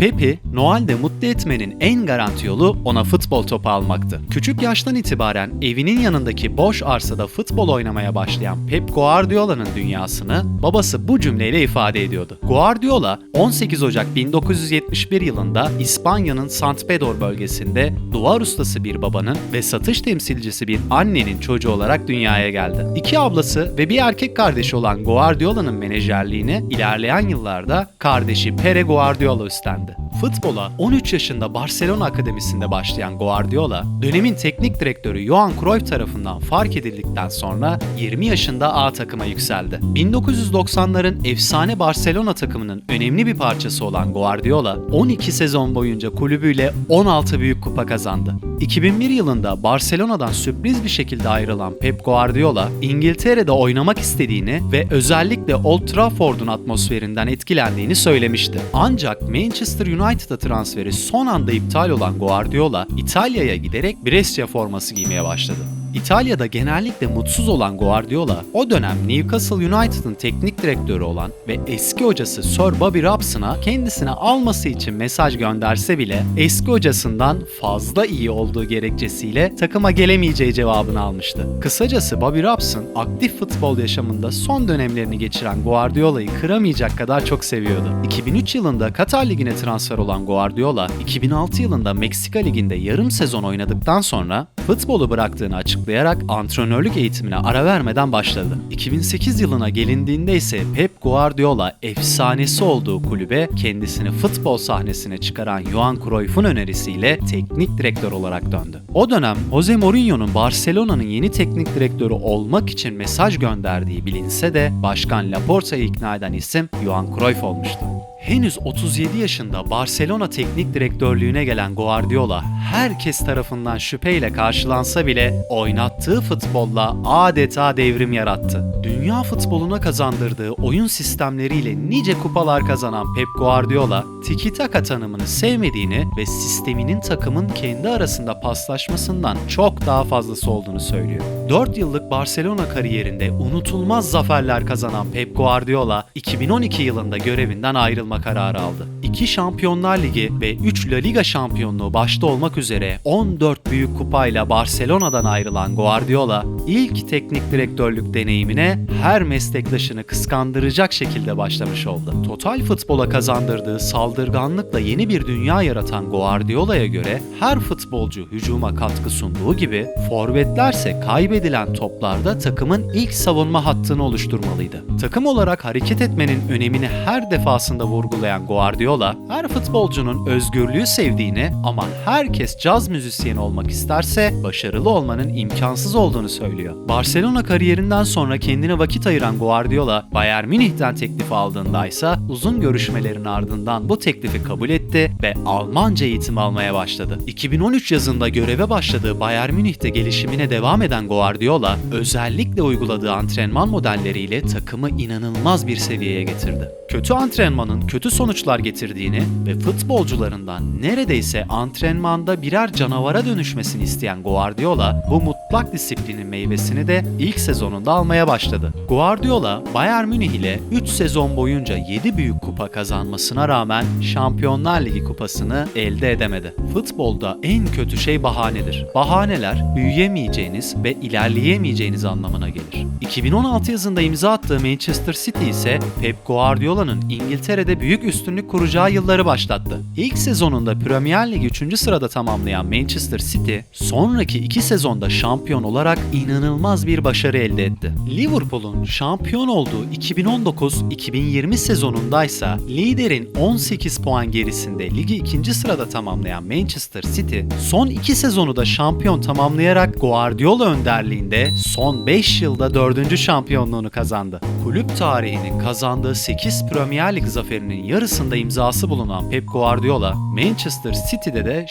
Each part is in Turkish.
Pep'i Noel'de mutlu etmenin en garanti yolu ona futbol topu almaktı. Küçük yaştan itibaren evinin yanındaki boş arsada futbol oynamaya başlayan Pep Guardiola'nın dünyasını babası bu cümleyle ifade ediyordu. Guardiola 18 Ocak 1971 yılında İspanya'nın Sant Pedro bölgesinde duvar ustası bir babanın ve satış temsilcisi bir annenin çocuğu olarak dünyaya geldi. İki ablası ve bir erkek kardeşi olan Guardiola'nın menajerliğini ilerleyen yıllarda kardeşi Pere Guardiola üstlendi. Futbola 13 yaşında Barcelona Akademisi'nde başlayan Guardiola, dönemin teknik direktörü Johan Cruyff tarafından fark edildikten sonra 20 yaşında A takıma yükseldi. 1990'ların efsane Barcelona takımının önemli bir parçası olan Guardiola, 12 sezon boyunca kulübüyle 16 büyük kupa kazandı. 2001 yılında Barcelona'dan sürpriz bir şekilde ayrılan Pep Guardiola, İngiltere'de oynamak istediğini ve özellikle Old Trafford'un atmosferinden etkilendiğini söylemişti. Ancak Manchester United'a transferi son anda iptal olan Guardiola, İtalya'ya giderek Brescia forması giymeye başladı. İtalya'da genellikle mutsuz olan Guardiola, o dönem Newcastle United'ın teknik direktörü olan ve eski hocası Sir Bobby Robson'a kendisine alması için mesaj gönderse bile eski hocasından fazla iyi olduğu gerekçesiyle takıma gelemeyeceği cevabını almıştı. Kısacası Bobby Robson aktif futbol yaşamında son dönemlerini geçiren Guardiola'yı kıramayacak kadar çok seviyordu. 2003 yılında Katar Ligi'ne transfer olan Guardiola, 2006 yılında Meksika Ligi'nde yarım sezon oynadıktan sonra futbolu bıraktığını açıklayarak antrenörlük eğitimine ara vermeden başladı. 2008 yılına gelindiğinde ise Pep Guardiola efsanesi olduğu kulübe kendisini futbol sahnesine çıkaran Johan Cruyff'un önerisiyle teknik direktör olarak döndü. O dönem Jose Mourinho'nun Barcelona'nın yeni teknik direktörü olmak için mesaj gönderdiği bilinse de Başkan Laporta'yı ikna eden isim Johan Cruyff olmuştu. Henüz 37 yaşında Barcelona teknik direktörlüğüne gelen Guardiola herkes tarafından şüpheyle karşılansa bile oynattığı futbolla adeta devrim yarattı. Dünya futboluna kazandırdığı oyun sistemleriyle nice kupalar kazanan Pep Guardiola, tiki taka tanımını sevmediğini ve sisteminin takımın kendi arasında paslaşmasından çok daha fazlası olduğunu söylüyor. 4 yıllık Barcelona kariyerinde unutulmaz zaferler kazanan Pep Guardiola, 2012 yılında görevinden ayrılma kararı aldı. 2 Şampiyonlar Ligi ve 3 La Liga şampiyonluğu başta olmak üzere 14 büyük kupayla Barcelona'dan ayrılan Guardiola, ilk teknik direktörlük deneyimine her meslektaşını kıskandıracak şekilde başlamış oldu. Total futbola kazandırdığı saldırganlıkla yeni bir dünya yaratan Guardiola'ya göre her futbolcu hücuma katkı sunduğu gibi forvetlerse kaybedilen toplarda takımın ilk savunma hattını oluşturmalıydı. Takım olarak hareket etmenin önemini her defasında vurgulayan Guardiola, her futbolcunun özgürlüğü sevdiğini ama herkes caz müzisyeni olmak isterse başarılı olmanın imkansız olduğunu söylüyor. Barcelona kariyerinden sonra kendine vakit ayıran Guardiola, Bayern Münih'ten teklif aldığında ise uzun görüşmelerin ardından bu teklifi kabul etti ve Almanca eğitim almaya başladı. 2013 yazında göreve başladığı Bayern Münih'te gelişimine devam eden Guardiola, özellikle uyguladığı antrenman modelleriyle takımı inanılmaz bir seviyeye getirdi. Kötü antrenmanın kötü sonuçlar getirdiğini ve futbolcularından neredeyse antrenmanda birer canavara dönüşmesini isteyen Guardiola, bu mutlak disiplinin meyvesini de ilk sezonunda almaya başladı. Guardiola, Bayern Münih ile 3 sezon boyunca 7 büyük kupa kazanmasına rağmen Şampiyonlar Ligi kupasını elde edemedi. Futbolda en kötü şey bahanedir. Bahaneler büyüyemeyeceğiniz ve ilerleyemeyeceğiniz anlamına gelir. 2016 yazında imza attığı Manchester City ise Pep Guardiola'nın İngiltere'de büyük üstünlük kuracağı yılları başlattı. İlk sezonunda Premier Lig 3. sırada tamamlayan Manchester City, sonraki iki sezonda şampiyon olarak inanılmaz bir başarı elde etti. Liverpool'un şampiyon olduğu 2019-2020 sezonundaysa liderin 18 puan gerisinde ligi ikinci sırada tamamlayan Manchester City, son iki sezonu da şampiyon tamamlayarak Guardiola önderliğinde son 5 yılda 4. şampiyonluğunu kazandı. Kulüp tarihinin kazandığı 8 Premier Lig zaferinin yarısında imzası bulunan Pep Guardiola, Manchester City'de de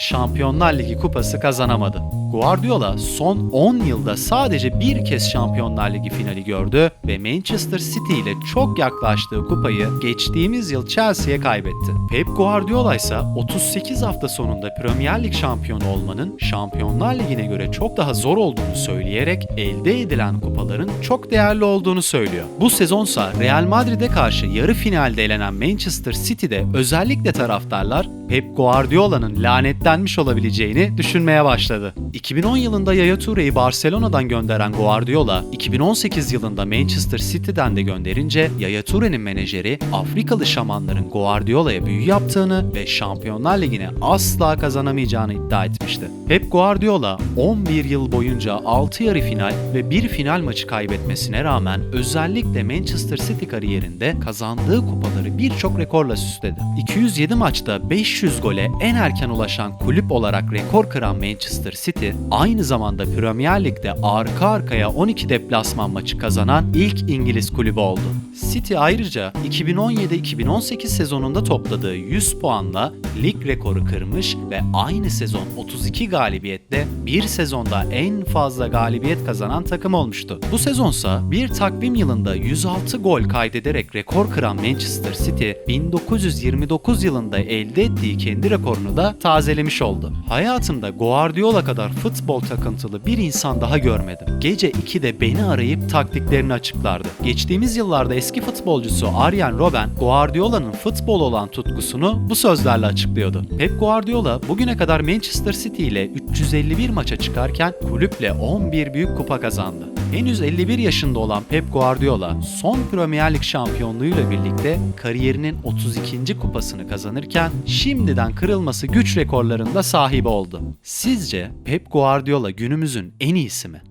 Şampiyonlar Ligi kupası kazanamadı. Guardiola son 10 yılda sadece bir kez Şampiyonlar Ligi finali gördü ve Manchester City ile çok yaklaştığı kupayı geçtiğimiz yıl Chelsea'ye kaybetti. Pep Guardiola ise 38 hafta sonunda Premier Lig şampiyonu olmanın Şampiyonlar Ligi'ne göre çok daha zor olduğunu söyleyerek elde edilen kupaların çok değerli olduğunu söylüyor. Bu sezonsa Real Madrid'e karşı yarı finalde elenen Manchester City'de özellikle taraftarlar Pep Guardiola'nın lanetlenmiş olabileceğini düşünmeye başladı. 2010 yılında Yaya Toure'yi Barcelona'dan gönderen Guardiola, 2018 yılında Manchester City'den de gönderince Yaya Toure'nin menajeri Afrikalı şamanların Guardiola'ya büyü yaptığını ve Şampiyonlar Ligi'ne asla kazanamayacağını iddia etmişti. Pep Guardiola 11 yıl boyunca 6 yarı final ve bir final maçı kaybetmesine rağmen özellikle Manchester City kariyerinde kazandığı kupaları birçok rekorla süsledi. 207 maçta 500 gole en erken ulaşan kulüp olarak rekor kıran Manchester City, aynı zamanda Premier Lig'de arka arkaya 12 deplasman maçı kazanan ilk İngiliz kulübü oldu. City ayrıca 2017-2018 sezonunda topladığı 100 puanla lig rekoru kırmış ve aynı sezon 32 galibiyetle bir sezonda en fazla galibiyet kazanan takım olmuştu. Bu sezonsa bir takvim yılında 106 gol kaydederek rekor kıran Manchester City 1929 yılında elde ettiği kendi rekorunu da tazelemiş oldu. Hayatımda Guardiola kadar futbol takıntılı bir insan daha görmedim. Gece 2'de beni arayıp taktiklerini açıklardı. Geçtiğimiz yıllarda eski futbolcusu Arjen Robben Guardiola'nın futbol olan tutkusunu bu sözlerle açıklıyordu. Pep Guardiola bugüne kadar Manchester City ile 351 maça çıkarken kulüple 11 büyük kupa kazandı. Henüz 51 yaşında olan Pep Guardiola son Premier Lig şampiyonluğuyla birlikte kariyerinin 32. kupasını kazanırken şimdiden kırılması güç rekorlarında sahibi oldu. Sizce Pep Guardiola günümüzün en iyisi mi?